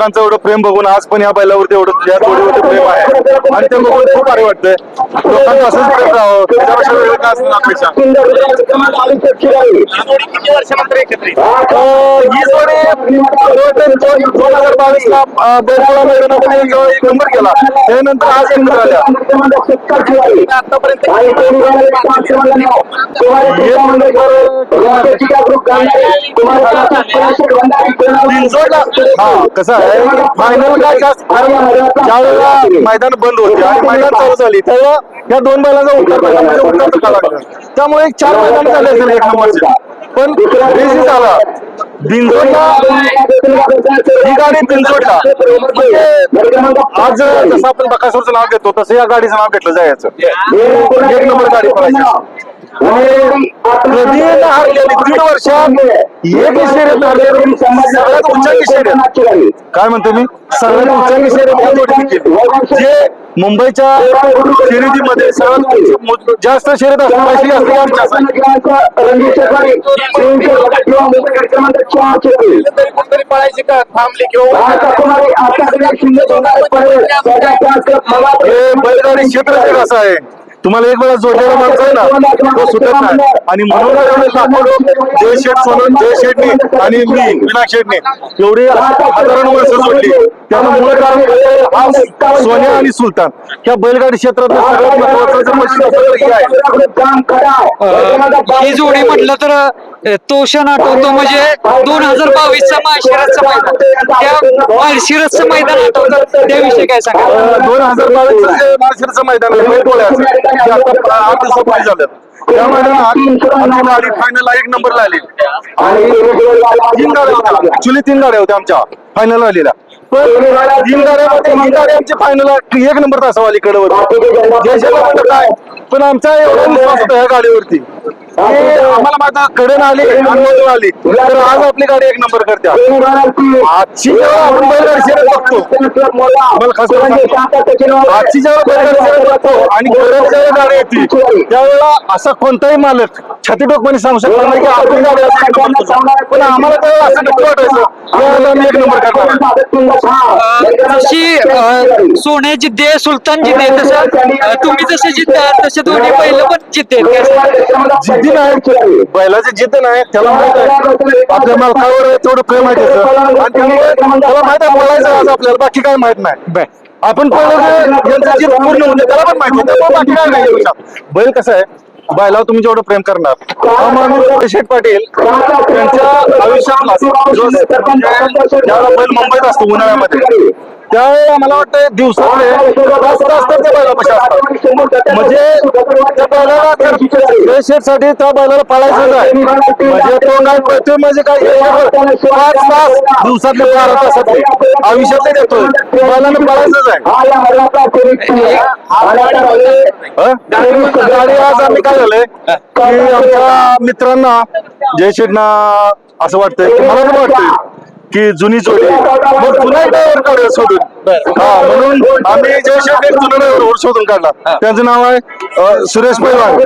लोकांचं एवढं प्रेम बघून आज पण या बैलावरती एवढं या जोडीवरती प्रेम आहे. आणि ते बघून खूप भारी वाटतंय. लोकांचं असंच प्रेम राहावं. त्याच्यापेक्षा वेगळं काय असणार अपेक्षा किती वर्षानंतर एकत्रित ही जोडी दोन हजार बावीस ला बैलपोळा मैदानामध्ये एक नंबर केला त्यानंतर आज एक आल्या आतापर्यंत कसं आहे? फायनल काय ज्यावेळेला मैदान बंद होते आणि मैदान चालू झाली. तेव्हा या दोन बैलांचा उत्तर म्हणजे उत्तर चुका लागला? त्यामुळे एक चार मैदान झाले असेल एक नंबरचे. पण रेसी झाला. बिनजोडला ही गाडी बिनजोडला म्हणजे आज जसं आपण बकासूरचं नाव घेतो तसं या गाडीचं नाव घेतलं जायचं. एक नंबर गाडी पळायची. कधी न हारलेली दीड वर्षात एक शर्यत हारलेली सगळ्यात उच्चांकी शर्यत काय म्हणतो मी सगळ्यात उच्चांकी शर्यत जे मुंबईच्या शर्यतीमध्ये सर्वात जास्त शर्यत कुठतरी पळायची का थांबली किंवा हे बैलगाडी क्षेत्र असं आहे तुम्हाला एक वेळा जोडलेला माणूस आहे ना तो सुटत नाही. आणि म्हणून जय शेठ सोनून जय शेठनी आणि मी विनायक शेठने एवढी हजारांनो माणसं मूळ कारण हा सोन्या आणि सुलतान ह्या बैलगाडी क्षेत्रात सगळ्यात महत्वाचं हे ही जोडी म्हटलं तर तो क्षण आठवतो म्हणजे दोन हजार बावीस चा माळशिरसचं मैदान त्या माळशिरसचं मैदान आठवतं त्याविषयी काय सांगा दोन हजार बावीस मार्शलचं मैदान आठ दिवसापूर्वी झालं त्या मैदानात एक नंबरला आली आणि तीन गाड्या होत्या ऍक्च्युली तीन गाड्या होत्या आमच्या फायनल आलेल्या आमची फायनल एक नंबर तासावाली कडे होती जयशेला म्हणलं काय पण आमचा एवढा विश्वास होता ह्या गाडीवरती. आम्हाला माझा कडन आली आली. तर आज आपली गाडी एक नंबर करते आजची जेव्हा आपण बैलगाडी शर्यत बघतो मला खास करून सांगतो. आजची जेव्हा बैलगाडी शर्यत बघतो आणि जेव्हा गाडी येते त्यावेळेला असा कोणताही मालक छाती टोकपणे सांगू शकतो नाही की गाडी पण आम्हाला त्यावेळेला असं वाटायचं. की आज आम्ही एक नंबर करणार अ, जशी अ, सोन्या जिद्दे सुलतान जिद्दे तसं अ, तुम्ही जसे जिद्द आहात तसे दोन्ही पहिलं पण जिद्दे. नाही बैलाची जिद्द नाही त्याला माहीत आहे. आपल्या मालकावर तेवढं प्रेम आहे त्याचं. आणि त्यामुळे त्याला माहीत आहे बोलायचं आज आपल्याला बाकी काय माहीत नाही. आपण पहिलं जे यांचं जिद्द पूर्ण होते त्याला पण माहिती आहे त्यामुळे बाकी काय नाही याच्यात. बैल कसं आहे बैलावर तुम्ही जेवढं प्रेम करणार हा माणूस पाटील त्यांच्या आयुष्यात ज्यावेळेला बैल मुंबईत असतो उन्हाळ्यामध्ये त्यावेळेला मला वाटतं दिवसातले तास तास त्या बैलापाशी असतात. म्हणजे त्या बैलाला तर जय त्या बैलाला पाळायचं आहे म्हणजे तो काय पळतोय म्हणजे काय पाच तास दिवसातले बारा तासातले आयुष्यातले देतोय. बैलानं पळायचंच आहे गाडी आज आम्ही काय झालंय की आमच्या मित्रांना जयशेटना असं वाटतंय मला पण वाटतंय. की जुनी जोडी मग पुन्हा ड्रायव्हर काढूया शोधून हा म्हणून आम्ही जय शेठ एक जुना ड्रायव्हर शोधून काढला त्यांचं नाव आहे अं, सुरेश पैलवान.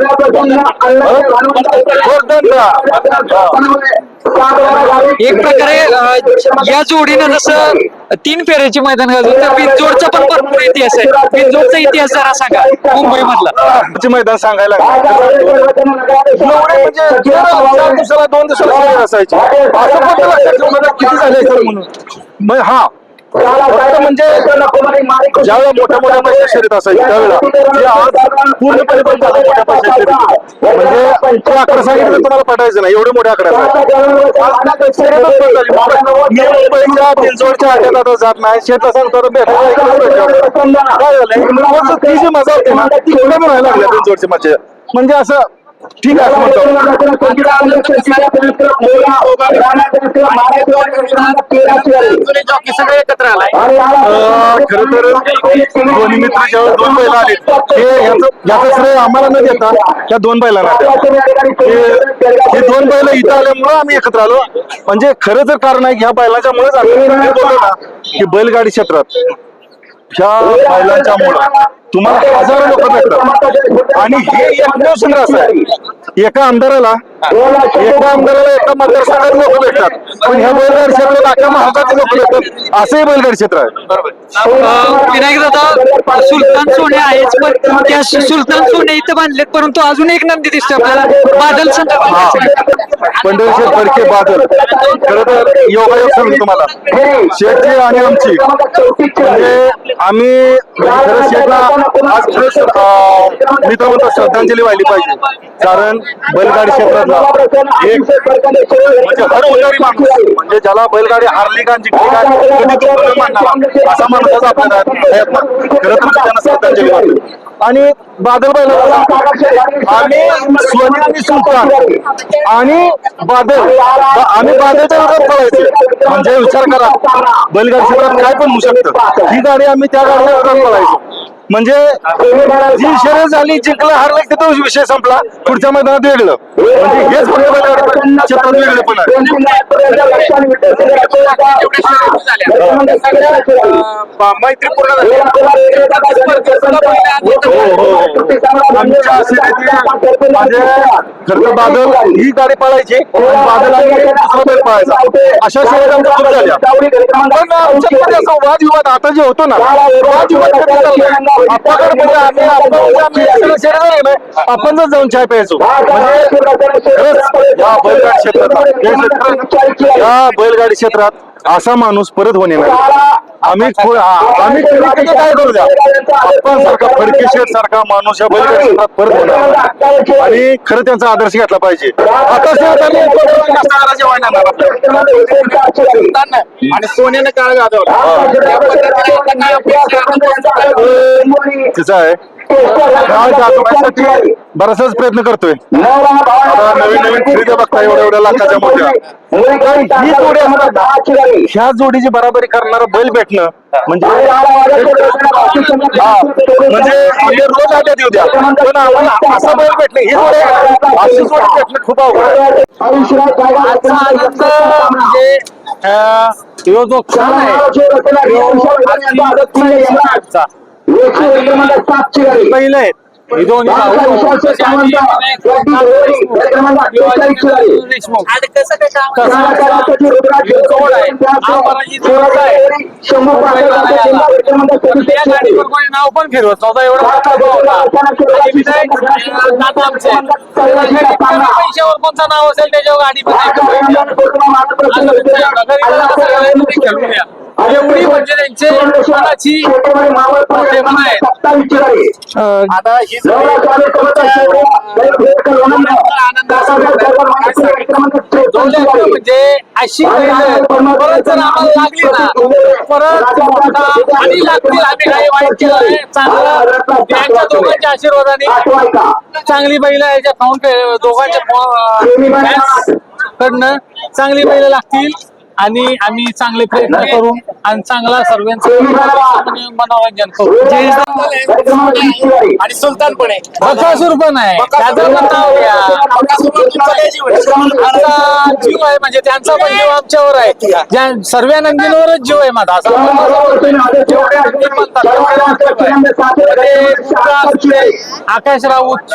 एक प्रकारे अ, या जोडीनं जसं तीन फेऱ्याची मैदान गाजवलं तर बिनजोडचा पण भरपूर इतिहास आहे. बिनजोडचा इतिहास जरा सांगा मुंबई मधला आमचे मैदान सांगायला एवढे म्हणजे जर चार दिवसाला दोन दिवसाला असायची. असं पण लक्षात ठेवू नका किती झाले असेल म्हणून? मग हा म्हणजे ज्यावेळेला मोठ्या मोठ्या पैसे शर्यत असायची त्यावेळेला आज पूर्णपणे झालं मोठ्या पैसे शर्यत म्हणजे ते आकडा सांगितलं तुम्हाला पटायचं नाही एवढे मोठे आकडे झाली. मुंबईच्या आता जात नाही. भेटायला इकडे भेटायला. काय ती जी मजा होती ना ती व्हायला लागल्या म्हणजे असं ठीक आहे सगळे एकत्र आलाय खरं तर दोन्ही मित्र दोन बैल आले हे याचं याचं श्रेय आम्हाला न देता त्या दोन बैलांना द्या. हे दोन बैल इथं आल्यामुळं आम्ही एकत्र आलो. म्हणजे खरं तर कारण आहे की ह्या बैलांच्यामुळेच आम्ही हे बोललो ना की बैलगाडी क्षेत्रात ह्या बैलांच्या मुळे तुम्हाला हजारो लोक भेटतात. आणि हे एकमेव संघर्ष आहे. एका आमदाराला एका आमदाराला एका मतदारसंघात लोक भेटतात. पण ह्या बैलगाडी क्षेत्रात अख्या महाराष्ट्राचे लोक भेटतात. असंही बैलगाडी क्षेत्र आहे. विनायक दादा सुलतान सोने आहेच पण त्या सुलतान सोने इथं बांधलेत परंतु अजून एक नंदी दिसतो आपल्याला. बादल पंढरशेठ फडके बादल खरं तर योगायोग सांगतो तुम्हाला. शेठची आणि आमची. म्हणजे आम्ही खरं शेठला आज खरंच अं, मी तर म्हणतो श्रद्धांजली वाहिली पाहिजे. कारण बैलगाडी क्षेत्रातला एक म्हणजे हर माणूस म्हणजे ज्याला बैलगाडी हारली का जिंकली का कधी दुःख असा माणूस आपल्याला आहेत खरं तर त्यांना श्रद्धांजली वाहिली. आणि बादल बैलाला आम्ही सोनी आणि सुलतान आणि बादल आम्ही बादलच्या विरोधात पळायचे. म्हणजे विचार करा बैलगाडी क्षेत्रात काय पण होऊ शकतं. ही गाडी आम्ही त्या गाडीच्या विरोधात पळायचो. म्हणजे जी शर्यत झाली जिंकलं हारलं की तो विषय संपला? पुढच्या मैदानात वेगळं. म्हणजे हेच क्षेत्रात वेगळं पण मैत्रीपूर्ण झाली. आमच्या शर्यती म्हणजे खरं तर बादल ही गाडी पळायची आणि बादल आणि दुसरा बैल पळायचा. अशा शर्यत आमच्या झाल्या. पण आमच्यामध्ये असा वादविवाद आता जे होतो ना वादविवाद म्हणजे आपण म्हणजे जर जाऊन चाय प्यायचो म्हणजे या बैलगाडी क्षेत्रात हे क्षेत्र- या बैलगाडी क्षेत्रात असा माणूस परत होणे नाही आम्ही आम्ही काय करू द्या? आपण सारखा फडके शेठ सारखा माणूस या क्षेत्रात परत होणार. आणि खरं त्यांचा आदर्श घेतला पाहिजे. आता आणि सोन्यानं काळ गाजवला? तिचं आहे. काळ दाखवण्यासाठी बराचसाच प्रयत्न करतोय. नवीन नवीन खरेदी बघता एवढ्या एवढ्या लाखाच्या मोठ्या. ही जोडी असतात ह्या जोडीची बराबरी करणारा बैल भेटणं म्हणजे म्हणजे म्हणजे रोज आल्या देऊ द्या. पण आम्हाला असा बैल भेटणे ही जोडी अशी जोडी भेटणं खूप अवघड म्हणजे अं, जो क्षण आहे पहिलं आहे ही दोन्ही नाव पण फिरवत नव्हता. एवढा पैशावर कोणतं नाव असेल त्याच्यावर गाडी पण एवढी म्हणजे त्यांचे आता ही म्हणजे अशी बैलं परत जर आम्हाला लागली ना परत आणि लागतील आम्ही काही वाईट केलं नाही. चांगलं त्यांच्या दोघांच्या आशीर्वादाने चांगली बैल याच्या दोघांच्या कडनं चांगली बैल लागतील. आणि आम्ही चांगले प्रयत्न करू आणि चांगला सर्वांचं मनोरंजन करू आणि सुलतान पण आहे बकासूर पण आहे त्याचं पण नाव घ्या आमचा जीव आहे म्हणजे त्यांचा पण जीव आमच्यावर आहे ज्या सर्व नंदींवरच जीव आहे माझा आकाश राऊत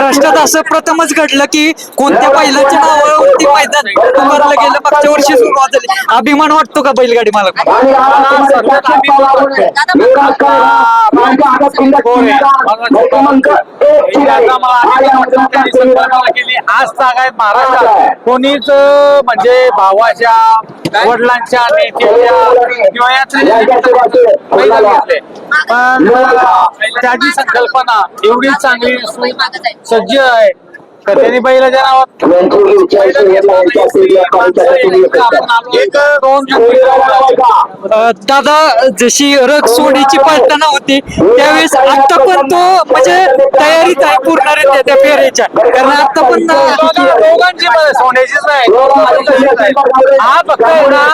महाराष्ट्रात असं प्रथमच घडलं की कोणत्या बैलाच्या नावावरती मैदान उभारलं गेलं मागच्या वर्षी सुरुवात झाली अभिमान वाटतो का बैलगाडी मला आज तागायत महाराष्ट्रात कोणीच म्हणजे भावाच्या वडिलांच्या नेत्याच्या किंवा घेतले पण त्याची संकल्पना एवढी चांगली राज्य आहे. तर त्यांनी बैलाच्या नावात एक दादा जशी रग सोडीची पळताना होती त्यावेळेस आता पण तो म्हणजे तयारीत आहे पूर्णरित्या त्या फेरीच्या कारण आता पण दोघा- दोघांची पण सोन्याचीच नाही. हा फक्त आहे ना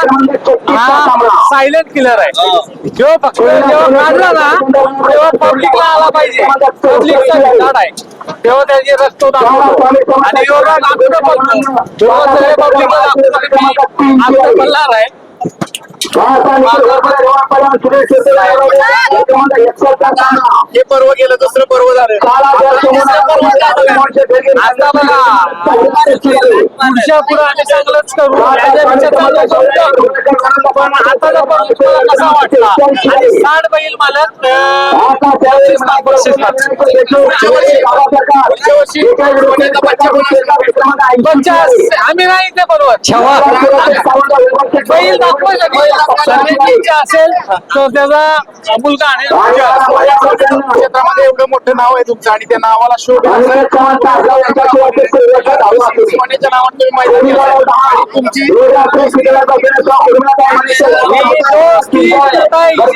हा सायलेंट किलर आहे. जेव्हा फक्त जेव्हा काढला ना तेव्हा पब्लिकला आला पाहिजे. पब्लिकचा आहे. तेव्हा त्याचे रक्त दाखवतो आणि योगा दाखवतो बघतो जेव्हा सगळे पब्लिकला दाखवतो की आमचा बल्लार आहे. हे पर्व गेलं दुसरं पर्व झालं. पुढे आम्ही चांगलंच करू पण आताचा पर्व तुम्हाला कसा वाटला? आणि साठ बैल मालक पुढच्या वर्षी आम्ही नाही ते बरोबर बैल दाखवायला इच्छा असेल तर त्याचा मुलगा आणि क्षेत्रामध्ये एवढं मोठं नाव आहे तुमचं आणि त्या नावाला शोध तुम्ही मैदान तुमची दोस्ती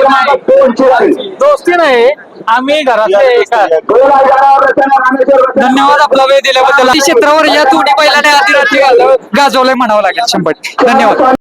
नाही. दोस्ती नाही आम्ही घरातले एका धन्यवाद आपला वेळ दिल्याबद्दल. क्षेत्रावर या दोन्ही बैलाने आधी रात्री गाजवलंय म्हणावं लागेल शंभर धन्यवाद.